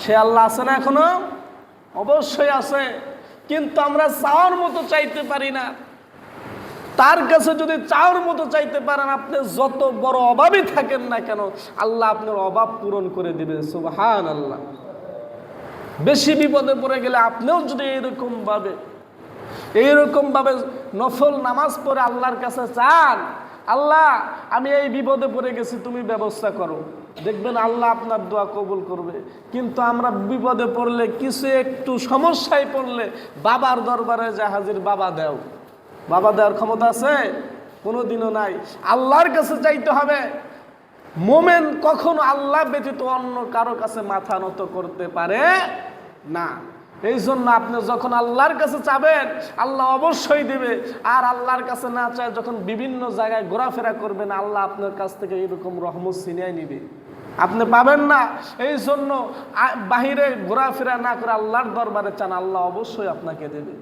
সে আল্লাহ আছে না এখনও? অবশ্যই আছে। কিন্তু আমরা চাওয়ার মতো চাইতে পারি না। তার কাছে যদি চাওয়ার মতো চাইতে পারেন, আপনি যত বড় অভাবই থাকেন না কেন, আল্লাহ আপনার অভাব পূরণ করে দিবে। সুবহান আল্লাহ বেশি বিপদে পড়ে গেলে আপনিও যদি এরকম ভাবে এইরকম ভাবে নফল নামাজ পড়ে আল্লাহর কাছে চান আল্লাহ, আমি এই বিপদে পড়ে গেছি, তুমি ব্যবস্থা করো। দেখবেন আল্লাহ আপনার দোয়া কবুল করবে। কিন্তু আমরা বিপদে পড়লে, কিছু একটু সমস্যায় পড়লে, বাবার দরবারে যা হাজির বাবা দেও। বাবা দেওয়ার ক্ষমতা আছে? কোনো দিনও নাই। আল্লাহর কাছে চাইতে হবে, মোমেন কখনো আল্লাহ ব্যতীত অন্য কারও কাছে মাথা নত করতে পারে না। এই জন্য আপনি যখন আল্লাহর কাছে চাবেন, আল্লাহ অবশ্যই দেবে। আর আল্লাহর কাছে না চায় যখন বিভিন্ন জায়গায় ঘোরাফেরা করবেন, আল্লাহ আপনার কাছ থেকে এরকম রহমত ছিনিয়ে নিবে। আপনি পাবেন না। এই জন্য বাহিরে ঘোরাফেরা না করে আল্লাহর দরবারে চান, আল্লাহ অবশ্যই আপনাকে দেবে।